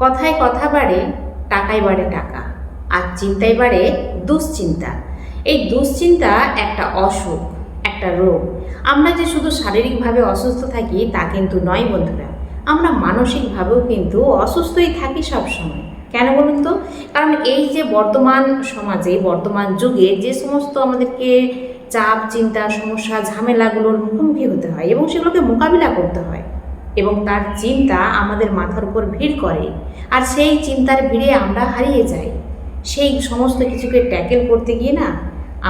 কথায় কথা বাড়ে, টাকায় বাড়ে টাকা, আর চিন্তায় বাড়ে দুশ্চিন্তা। এই দুশ্চিন্তা একটা অসুখ, একটা রোগ। আমরা যে শুধু শারীরিকভাবে অসুস্থ থাকি তা কিন্তু নয় বন্ধুরা। আমরা মানসিকভাবেও কিন্তু অসুস্থই থাকি সবসময়। কেন বলুন তো? কারণ এই যে বর্তমান সমাজে, বর্তমান যুগে যে সমস্ত আমাদেরকে চাপ, চিন্তা, সমস্যা, ঝামেলাগুলোর মুখোমুখি হতে হয় এবং সেগুলোকে মোকাবিলা করতে হয় এবং তার চিন্তা আমাদের মাথার উপর ভিড় করে, আর সেই চিন্তার ভিড়ে আমরা হারিয়ে যাই। সেই সমস্ত কিছুকে ট্যাকেল করতে গিয়ে না,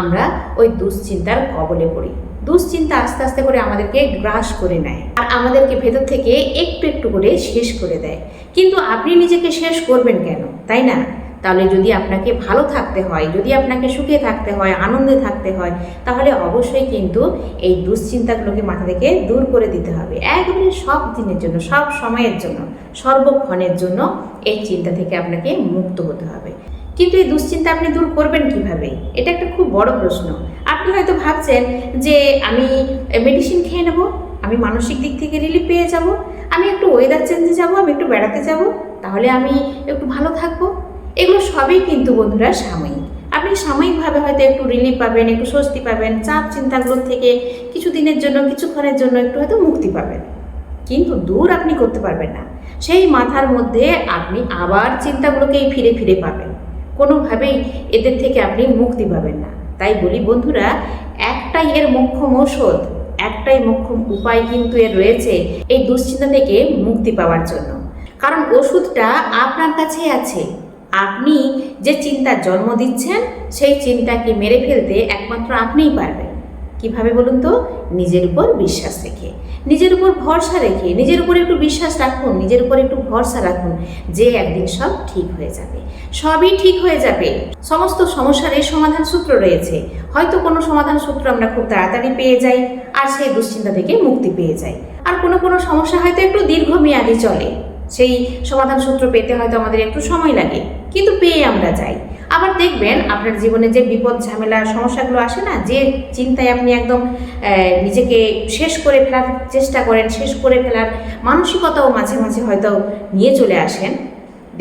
আমরা ওই দুশ্চিন্তার কবলে পড়ি। দুশ্চিন্তা আস্তে আস্তে করে আমাদেরকে গ্রাস করে নেয়, আর আমাদেরকে ভেতর থেকে একটু একটু করে শেষ করে দেয়। কিন্তু আপনি নিজেকে শেষ করবেন কেন? তাই না? তাহলে যদি আপনাকে ভালো থাকতে হয়, যদি আপনাকে সুখে থাকতে হয়, আনন্দে থাকতে হয়, তাহলে অবশ্যই কিন্তু এই দুশ্চিন্তাগুলোকে মাথা থেকে দূর করে দিতে হবে। একবারে সব দিনের জন্য, সব সময়ের জন্য, সর্বক্ষণের জন্য এই চিন্তা থেকে আপনাকে মুক্ত হতে হবে। কিন্তু এই দুশ্চিন্তা আপনি দূর করবেন কীভাবে? এটা একটা খুব বড় প্রশ্ন। আপনি হয়তো ভাবছেন যে, আমি মেডিসিন খেয়ে নেব, আমি মানসিক দিক থেকে রিলিফ পেয়ে যাব, আমি একটু ওয়েদার চেঞ্জে যাব, আমি একটু বেড়াতে যাব, তাহলে আমি একটু ভালো থাকব। এগুলো সবই কিন্তু বন্ধুরা সাময়িক। আপনি সাময়িকভাবে হয়তো একটু রিলিফ পাবেন, একটু স্বস্তি পাবেন, চাপ চিন্তাগুলোর থেকে কিছু দিনের জন্য, কিছুক্ষণের জন্য একটু হয়তো মুক্তি পাবেন। কিন্তু দূর আপনি করতে পারবেন না। সেই মাথার মধ্যে আপনি আবার চিন্তাগুলোকেই ফিরে ফিরে পাবেন। কোনোভাবেই এদের থেকে আপনি মুক্তি পাবেন না। তাই বলি বন্ধুরা, একটাই এর মোক্ষম ঔষধ, একটাই মোক্ষম উপায় কিন্তু এর রয়েছে এই দুশ্চিন্তা থেকে মুক্তি পাওয়ার জন্য। কারণ ওষুধটা আপনার কাছেই আছে। আপনি যে চিন্তার জন্ম দিচ্ছেন, সেই চিন্তাকে মেরে ফেলতে একমাত্র আপনিই পারবেন। কীভাবে বলুন তো? নিজের উপর বিশ্বাস রেখে। নিজের উপর ভরসা রেখে। নিজের উপর একটু বিশ্বাস রাখুন। নিজের উপর একটু ভরসা রাখুন যে একদিন সব ঠিক হয়ে যাবে। সবই ঠিক হয়ে যাবে। সমস্ত সমস্যার এই সমাধান সূত্র রয়েছে। হয়তো কোনো সমাধান সূত্র আমরা খুব তাড়াতাড়ি পেয়ে যাই আর সেই দুশ্চিন্তা থেকে মুক্তি পেয়ে যাই। আর কোনো কোনো সমস্যা হয়তো একটু দীর্ঘমেয়াদী চলে। সেই সমাধান সূত্র পেতে হয়তো আমাদের একটু সময় লাগে। কিন্তু পেয়ে আমরা যাই। আবার দেখবেন আপনার জীবনে যে বিপদ, ঝামেলা, সমস্যাগুলো আসে না, যে চিন্তায় আপনি একদম নিজেকে শেষ করে ফেলার চেষ্টা করেন, শেষ করে ফেলার মানসিকতাও মাঝে মাঝে হয়তো নিয়ে চলে আসেন।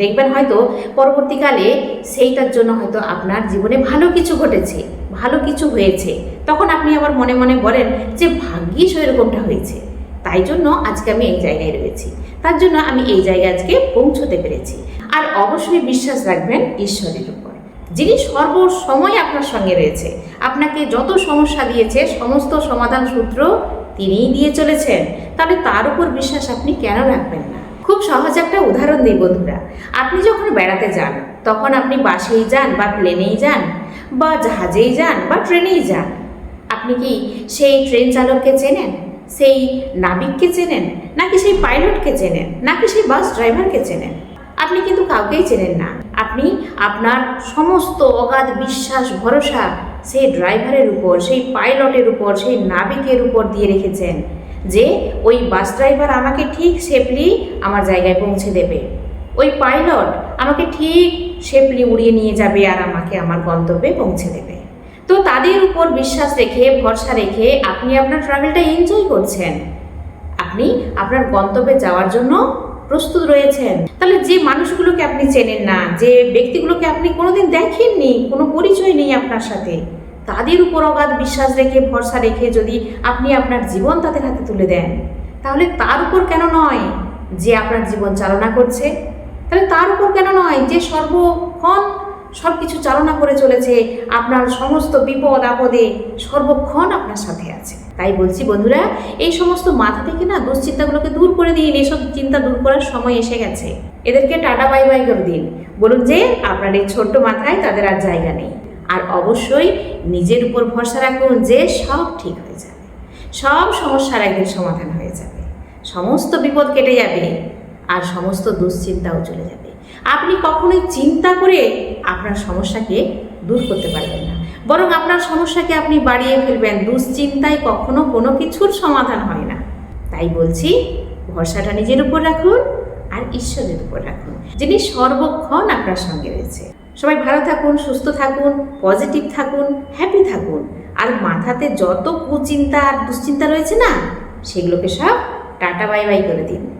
দেখবেন হয়তো পরবর্তীকালে সেইটার জন্য হয়তো আপনার জীবনে ভালো কিছু ঘটেছে, ভালো কিছু হয়েছে। তখন আপনি আবার মনে মনে বলেন যে ভাগ্যিস এরকমটা হয়েছে। তাই জন্য আজকে আমি এই জায়গায় রয়েছি। তার জন্য আমি এই জায়গায় আজকে পৌঁছতে পেরেছি। আর অবশ্যই বিশ্বাস রাখবেন, ঈশ্বরের উপর। যিনি সর্বসময় আপনার সঙ্গে রয়েছে, আপনাকে যত সমস্যা দিয়েছে, সমস্ত সমাধান সূত্র তিনিই দিয়ে চলেছেন। তাহলে তার উপর বিশ্বাস আপনি কেন রাখবেন না? খুব সহজ একটা উদাহরণ দিই বন্ধুরা। আপনি যখন বেড়াতে যান, তখন আপনি বাসেই যান বা প্লেনেই যান, বা জাহাজেই যান বা ট্রেনেই যান। আপনি কি সেই ট্রেন চালককে চেনেন? সেই নাবিককে চেনেন? নাকি সেই পাইলটকে চেনেন? নাকি সেই বাস ড্রাইভারকে চেনেন? আপনি কিন্তু কাউকেই চেনেন না। আপনি আপনার সমস্ত অগাধ বিশ্বাস, ভরসা সেই ড্রাইভারের উপর, সেই পাইলটের উপর, সেই নাবিকের উপর দিয়ে রেখেছেন যে ওই বাস ড্রাইভার আমাকে ঠিক সেফলি আমার জায়গায় পৌঁছে দেবে। ওই পাইলট আমাকে ঠিক সেফলি উড়িয়ে নিয়ে যাবে আর আমাকে আমার গন্তব্যে পৌঁছে দেবে। তো তাদের উপর বিশ্বাস রেখে, ভরসা রেখে আপনি আপনার ট্রাভেলটা এনজয় করছেন। আপনি আপনার গন্তব্যে যাওয়ার জন্য প্রস্তুত রয়েছেন। তাহলে যে মানুষগুলোকে আপনি চেনেন না, যে ব্যক্তিগুলোকে আপনি কোনোদিন দেখেননি, কোনো পরিচয় নেই আপনার সাথে, তাদের উপর অগাধ বিশ্বাস রেখে, ভরসা রেখে যদি আপনি আপনার জীবন তাদের হাতে তুলে দেন, তাহলে তার উপর কেন নয় যে আপনার জীবন চালনা করছে? তাহলে তার উপর কেন নয় যে সর্বক্ষণ সব কিছু চালনা করে চলেছে, আপনার সমস্ত বিপদ আপদে সর্বক্ষণ আপনার সাথে আছে। তাই বলছি বন্ধুরা, এই সমস্ত মাথা থেকে না দুশ্চিন্তাগুলোকে দূর করে দিন এসব চিন্তা দূর করার সময় এসে গেছে। এদেরকে টাটা, বাই বাই করে দিন। বলুন যে, আপনার এই ছোট্ট মাথায় তাদের আর জায়গা নেই। আর অবশ্যই নিজের উপর ভরসা রাখুন যে সব ঠিক হয়ে যাবে। সব সমস্যার একদিন সমাধান হয়ে যাবে। সমস্ত বিপদ কেটে যাবে আর সমস্ত দুশ্চিন্তাও চলে যাবে। আপনি কখনোই চিন্তা করে আপনার সমস্যাকে দূর করতে পারবেন না। বরং আপনার সমস্যাকে আপনি বাড়িয়ে ফেলবেন। দুশ্চিন্তায় কখনো কোনো কিছুর সমাধান হয় না। তাই বলছি, ভরসাটা নিজের উপর রাখুন আর ঈশ্বরের উপর রাখুন, যিনি সর্বক্ষণ আপনার সঙ্গে রয়েছে। সবাই ভালো থাকুন, সুস্থ থাকুন, পজিটিভ থাকুন, হ্যাপি থাকুন। আর মাথাতে যত কুচিন্তা আর দুশ্চিন্তা রয়েছে না, সেগুলোকে সব টাটা বাই বাই করে দিন।